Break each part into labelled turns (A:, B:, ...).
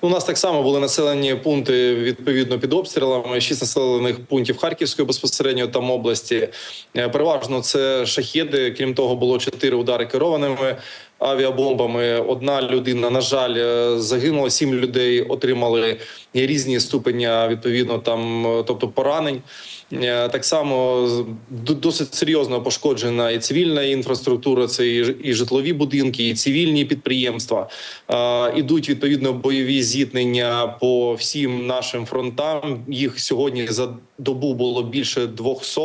A: У нас так само були населені пункти відповідно під обстрілами. Шість населених пунктів Харківської безпосередньо там області. Е, Переважно це шахіди. Крім того, було чотири удари керованими авіабомбами. Одна людина, на жаль, е, загинула. Сім людей отримали різні ступеня відповідно там, е, тобто поранень. Е, Так само досить серйозно пошкоджена і цивільна інфраструктура, це і житлові будинки, і цивільні підприємства. Ідуть відповідно бойові зіткнення по всім нашим фронтам. Їх сьогодні за добу було більше 200.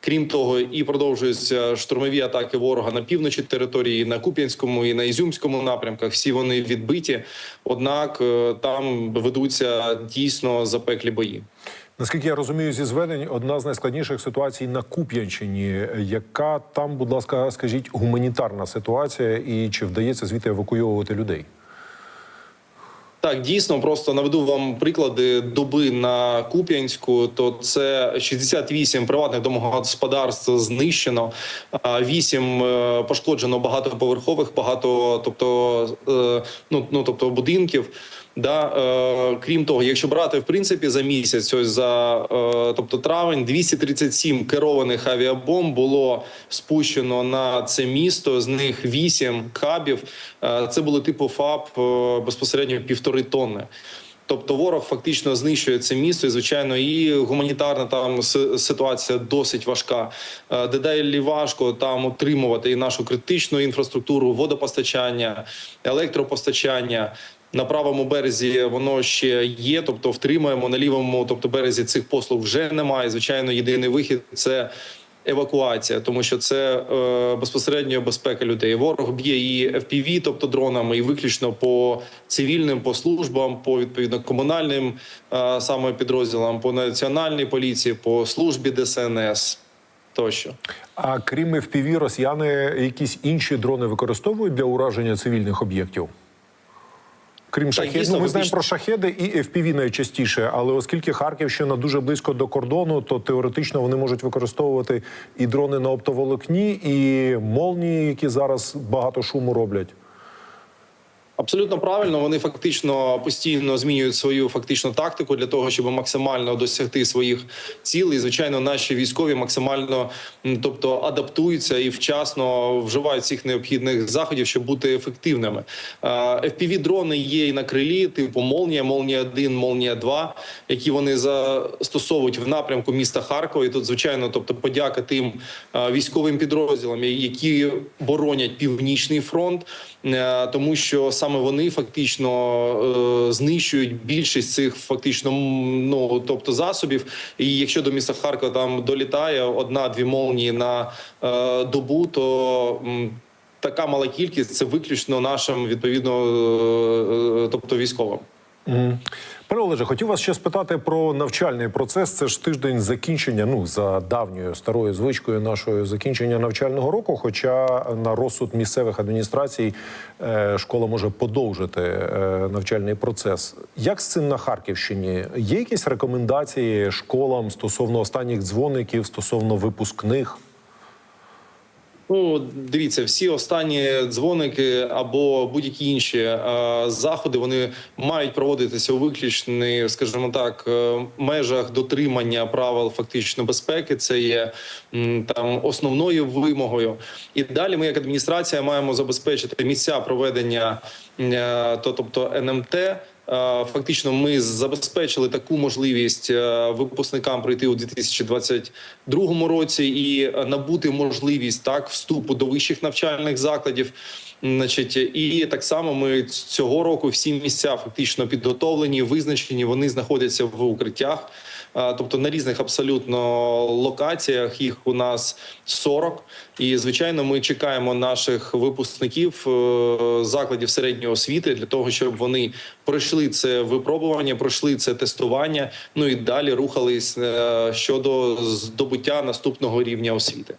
A: Крім того, і продовжуються штурмові атаки ворога на півночі території, на Куп'янському і на Ізюмському напрямках. Всі вони відбиті. Однак е, там ведуться дійсно запеклі бої.
B: Наскільки я розумію, зі зведень одна з найскладніших ситуацій на Куп'янщині. Яка там, будь ласка, скажіть, гуманітарна ситуація, і чи вдається звідти евакуйовувати людей?
A: Так, дійсно, просто наведу вам приклади доби на Куп'янську. То це 68 приватних домогосподарств знищено, а 8 е, пошкоджено багатоповерхових, багато, тобто, е, ну, ну тобто будинків. Да, е, крім того, якщо брати в принципі за місяць, ось за е, тобто травень, 237 керованих авіабомб було спущено на це місто. З них 8 кабів. Е, це були типу ФАП е, безпосередньо півтори тонни. Тобто ворог фактично знищує це місто, і звичайно, і гуманітарна там ситуація досить важка. Е, Дедалі важко там отримувати і нашу критичну інфраструктуру, водопостачання, електропостачання. На правому березі воно ще є, тобто втримуємо на лівому, тобто березі цих послуг вже немає. Звичайно, єдиний вихід це евакуація, тому що це е, безпосередньо безпека людей. Ворог б'є і FPV, тобто дронами, і виключно по цивільним, по службам, по відповідно комунальним е, саме підрозділам, по національній поліції, по службі ДСНС тощо.
B: А крім FPV, росіяни якісь інші дрони використовують для ураження цивільних об'єктів? Крім шахедів,
A: дійсно,
B: ну, ми знаємо про шахеди і FPV найчастіше, але оскільки Харківщина дуже близько до кордону, то теоретично вони можуть використовувати і дрони на оптоволокні, і молнії, які зараз багато шуму роблять.
A: Абсолютно правильно. Вони фактично постійно змінюють свою фактичну тактику для того, щоб максимально досягти своїх цілей. Звичайно, наші військові максимально, тобто адаптуються і вчасно вживають всіх необхідних заходів, щоб бути ефективними. fpv дрони є і на крилі, типу Молнія, Молнія 1 Молнія 2 які вони застосовують в напрямку міста Харкова. І тут, звичайно, тобто, подяка тим військовим підрозділам, які боронять північний фронт, е, тому що саме вони фактично е, знищують більшість цих фактично ну тобто засобів. І якщо до міста Харкова там долітає одна-дві молнії на е, добу, то така мала кількість це виключно нашим відповідно, е, е, тобто військовим.
B: Пане Олеже, хотів вас ще спитати про навчальний процес. Це ж тиждень закінчення, ну за давньою старою звичкою нашою закінчення навчального року. Хоча на розсуд місцевих адміністрацій е, школа може подовжити е, навчальний процес. Як з цим на Харківщині? Є якісь рекомендації школам стосовно останніх дзвоників, стосовно випускних?
A: Ну, дивіться, всі останні дзвоники або будь-які інші е, заходи вони мають проводитися у виключних, скажімо так, е, межах дотримання правил фактично безпеки. Це є там основною вимогою. І далі ми, як адміністрація, маємо забезпечити місця проведення, е, то тобто НМТ. Е, Фактично, ми забезпечили таку можливість е, випускникам прийти у 2022 році і е, набути можливість так вступу до вищих навчальних закладів. Значить, і так само ми цього року всі місця фактично підготовлені, визначені. Вони знаходяться в укриттях, тобто на різних абсолютно локаціях. Їх у нас 40. І звичайно, ми чекаємо наших випускників е, закладів середньої освіти для того, щоб вони пройшли це випробування, пройшли це тестування. Ну і далі рухались е, щодо здобуття наступного рівня освіти.